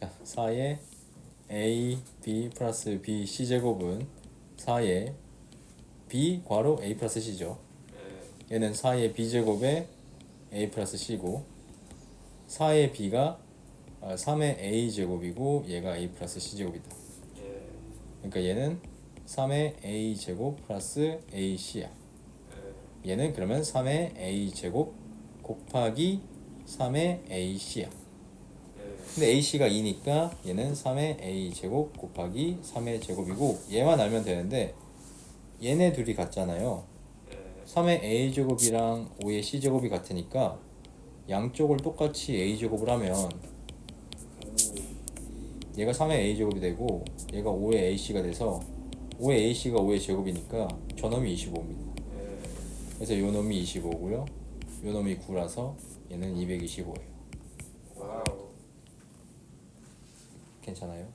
자, 4의 a b 플러스 b c 제곱은 4의 b 괄호 a 플러스 c죠. 예. 얘는 4의 b 제곱에 a 플러스 c고 4의 b가 아, 3의 a 제곱이고 얘가 a 플러스 c 제곱이다. 예. 그러니까 얘는 3의 a 제곱 플러스 ac야. 예. 얘는 그러면 3의 a 제곱 곱하기 3의 ac야. 예. 근데 ac가 2니까 얘는 3의 a 제곱 곱하기 3의 제곱이고 얘만 알면 되는데 얘네 둘이 같잖아요. 예. 3의 a 제곱이랑 5의 c 제곱이 같으니까 양쪽을 똑같이 a 제곱을 하면 오. 얘가 3의 a 제곱이 되고 얘가 5의 ac가 돼서 5의 ac가 5의 제곱이니까 저놈이 25입니다. 예. 그래서 요 놈이 25고요. 요 놈이 9라서 얘는 225예요. 와우. 괜찮아요?